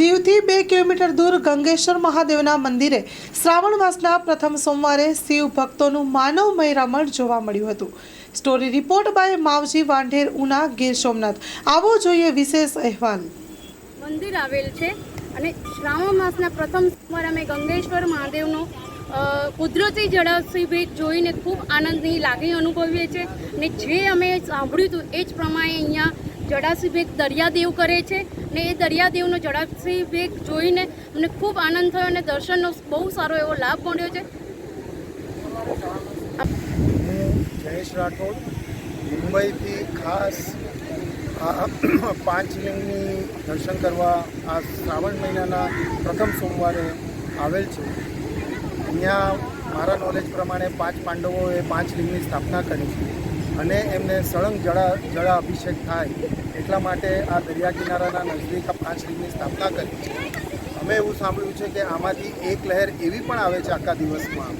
દીવથી બે કિલોમીટર દૂર ગંગેશ્વર મહાદેવના મંદિરે શ્રાવણ માસના પ્રથમ સોમવારે શિવ ભક્તોનું માનવ મૈરામણ જોવા મળ્યું હતું. Story report by Mavji Vandher, Una, Gir Somnath. આવો જોઈએ વિશેષ અહેવાલ. મંદિર આવેલ છે અને શ્રાવણ માસના પ્રથમ સોમવાર અમે ગંગેશ્વર મહાદેવનો કુદરતી જળાશય ભેટ જોઈને ખૂબ આનંદની લાગણી અનુભવીએ છીએ અને જે અમે સાંભળ્યું હતું એ જ પ્રમાણે અહીંયા જળાશય ભેગ દરિયાદેવ કરે છે. ને એ દરિયાદેવનો જળાશય વેગ જોઈને મને ખૂબ આનંદ થયો અને દર્શનનો બહુ સારો એવો લાભ મળ્યો છે. હું જયેશ રાઠોડ, મુંબઈથી ખાસ પાંચ પાંચલિંગની દર્શન કરવા આ શ્રાવણ મહિનાના પ્રથમ સોમવારે આવેલ છે. અહીંયા મારા નોલેજ પ્રમાણે પાંચ પાંડવોએ પાંચ લિંગની સ્થાપના કરી છે. અને એમને સળંગ જળા જળા અભિષેક થાય એટલા માટે આ દરિયા કિનારાના નજદીક આ પાંચ લિંગની સ્થાપના કરી. છે અમે એવું સાંભળ્યું છે કે આમાંથી એક લહેર એવી પણ આવે છે આખા દિવસમાં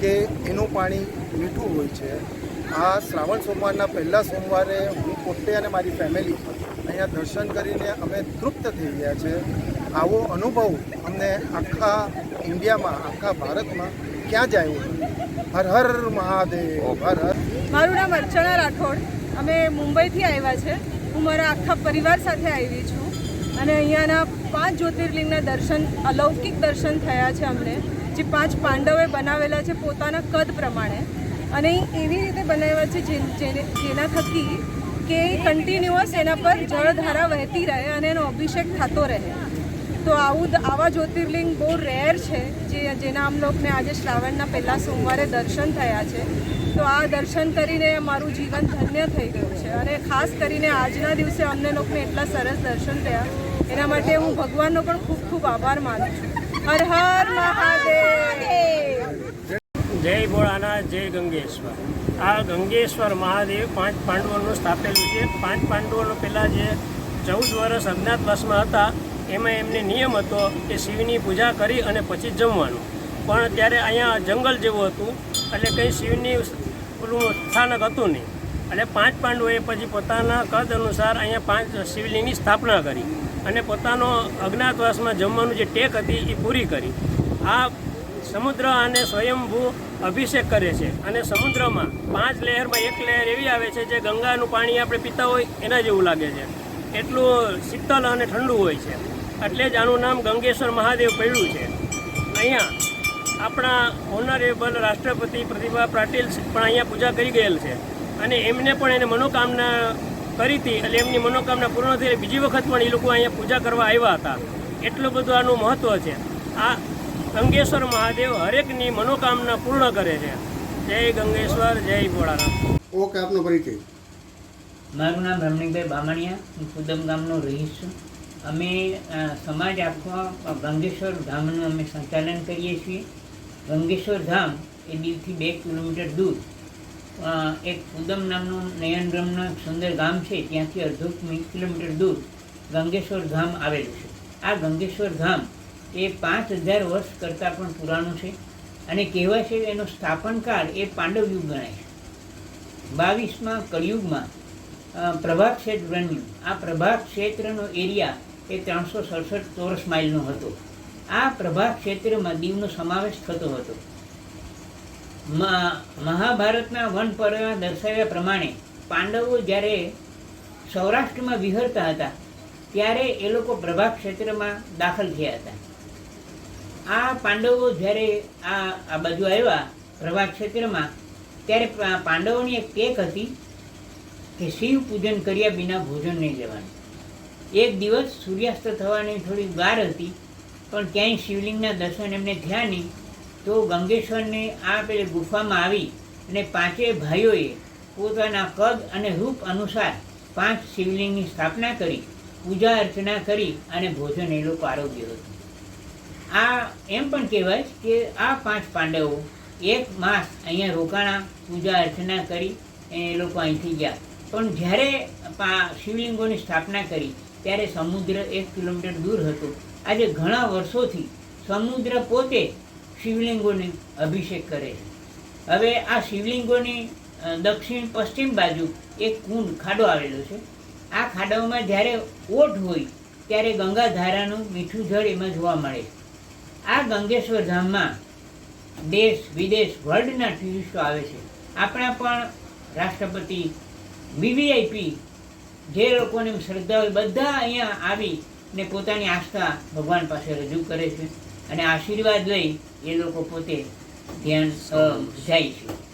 કે એનું પાણી મીઠું હોય છે. આ શ્રાવણ સોમવારના પહેલા સોમવારે હું પોતે અને મારી ફેમિલી અહીંયા દર્શન કરીને અમે તૃપ્ત થઈ ગયા છે. આવો અનુભવ અમને આખા ઇન્ડિયામાં આખા ભારતમાં ક્યાં જાય? હર હર મહાદેવ હર હર. મારું નામ અર્ચના રાઠોડ. અમે મુંબઈથી આવ્યા છે. હું મારા આખા પરિવાર સાથે આવી છું. અને અહીંયાના પાંચ જ્યોતિર્લિંગના દર્શન અલૌકિક દર્શન થયા છે અમને જે પાંચ પાંડવે બનાવેલા છે પોતાના કદ પ્રમાણે. અને એવી રીતે બનાવ્યા છે જેના થકી કે કન્ટિન્યુઅસ એના પર જળધારા વહેતી રહે અને એનો અભિષેક થતો રહે. તો આવું આવા જ્યોતિર્લિંગ બહુ રેર છે, જે જેના અમલોકને લોકોને આજે શ્રાવણના પહેલા સોમવારે દર્શન થયા છે. તો આ દર્શન કરીને મારું જીવન ધન્ય થઈ ગયું છે અને ખાસ કરીને આજના દિવસે અમને લોકોને એટલા સરસ દર્શન થયા. એના માટે હું ભગવાનનો પણ ખૂબ ખૂબ આભાર માનું છું. હર હર મહાદેવ! જય ભોળાના જય ગંગેશ્વર. આ ગંગેશ્વર મહાદેવ પાંચ પાંડવોનું સ્થાપેલું છે. પાંચ પાંડવોનો પહેલાં જે ચૌદ વર્ષ અજ્ઞાતવાસમાં હતા એમાં એમને નિયમ હતો કે શિવની પૂજા કરી અને પછી જમવાનું. પણ ત્યારે અહીંયા જંગલ જેવું હતું, એટલે કંઈ શિવની પેલું સ્થાનક હતું નહીં. એટલે પાંચ પાંડવોએ પછી પોતાના કદ અનુસાર અહીંયા પાંચ શિવલિંગની સ્થાપના કરી અને પોતાનો અજ્ઞાતવાસમાં જમવાનું જે ટેક હતી એ પૂરી કરી. આ સમુદ્ર અને સ્વયંભૂ અભિષેક કરે છે અને સમુદ્રમાં પાંચ લહેરમાં એક લહેર એવી આવે છે જે ગંગાનું પાણી આપણે પીતા હોય એના જેવું લાગે છે. એટલું શીતલ અને ઠંડુ હોય છે. એટલે જ આનું નામ ગંગેશ્વર મહાદેવ પડ્યું છે. અહીંયા આપણા ઓનરેબલ રાષ્ટ્રપતિ પ્રતિભા પાટીલ પણ અહીંયા પૂજા કરી ગયેલ છે. અને એમને પણ એને મનોકામના કરી હતી એટલે એમની મનોકામના પૂર્ણ થઈ બીજી વખત પણ એ લોકો અહીંયા પૂજા કરવા આવ્યા હતા. એટલું બધું આનું મહત્ત્વ છે. આ ગંગેશ્વર મહાદેવ હરેકની મનોકામના પૂર્ણ કરે છે. જય ગંગેશ્વર જય ભોળાનાથ. ઓકે આપનો પરિચય. મારું નામ રમણીકભાઈ બામણિયા હું કુદમ ગામનો રહીશ છું. અમે સમાજ આખો ગંગેશ્વર ધામનું અમે સંચાલન કરીએ છીએ. ગંગેશ્વર ધામ એ દીવથી બે કિલોમીટર દૂર. એક ઉદમ નામનું નયનરમનું એક સુંદર ગામ છે, ત્યાંથી અડધો કિલોમીટર દૂર ગંગેશ્વર ધામ આવેલું છે. આ ગંગેશ્વર ધામ એ પાંચ હજાર વર્ષ કરતાં પણ પુરાણું છે અને કહેવાય છે એનો સ્થાપનકાળ એ પાંડવ યુગ ગણાય છે. બાવીસમાં કળિયુગમાં પ્રભાત ક્ષેત્ર બન્યું. આ પ્રભાત ક્ષેત્રનો એરિયા એ ત્રણસો સડસઠ ચોરસ માઇલનો હતો. આ પ્રભાત ક્ષેત્રમાં દીવનો સમાવેશ થતો હતો. મહાભારતના વન પર્વમાં દર્શાવ્યા પ્રમાણે પાંડવો જ્યારે સૌરાષ્ટ્રમાં વિહરતા હતા, ત્યારે એ લોકો પ્રભા ક્ષેત્રમાં દાખલ થયા હતા. આ પાંડવો જ્યારે આ આ બાજુ આવ્યા પ્રભાત ક્ષેત્રમાં, ત્યારે પાંડવોની એક ટેક હતી કે શિવ પૂજન કર્યા વિના ભોજન નહીં લેવાનું. એક દિવસ સૂર્યાસ્ત થવાની થોડી વાર હતી, પણ ક્યાંય શિવલિંગના દર્શન એમને થયા નહીં. તો ગંગેશ્વરને આ પેલી ગુફામાં આવી અને પાંચેય ભાઈઓએ પોતાના કદ અને રૂપ અનુસાર પાંચ શિવલિંગની સ્થાપના કરી, પૂજા અર્ચના કરી અને ભોજન એ લોકો આરોગ્ય હતું. આ એમ પણ કહેવાય કે આ પાંચ પાંડવો એક માસ અહીંયા રોકાણા, પૂજા અર્ચના કરી એ લોકો અહીંથી ગયા. પણ જ્યારે શિવલિંગોની સ્થાપના કરી ત્યારે સમુદ્ર એક કિલોમીટર દૂર હતો. આજે ઘણા વર્ષોથી સમુદ્ર પોતે શિવલિંગોને અભિષેક કરે છે. હવે આ શિવલિંગોની દક્ષિણ પશ્ચિમ બાજુ એક કુંડ ખાડો આવેલો છે. આ ખાડાઓમાં જ્યારે ઓટ હોય, ત્યારે ગંગા ધારાનું મીઠું જળ એમાં જોવા મળે છે. આ ગંગેશ્વર ધામમાં દેશ વિદેશ વર્લ્ડના ટુરિસ્ટો આવે છે. આપણા પણ રાષ્ટ્રપતિ, વીવીઆઈપી જે લોકોને શ્રદ્ધા હોય, બધા અહીંયા આવી ને પોતાની આસ્થા ભગવાન પાસે રજૂ કરે છે. અને આશીર્વાદ લઈ એ લોકો પોતે ધ્યાન જાય છે.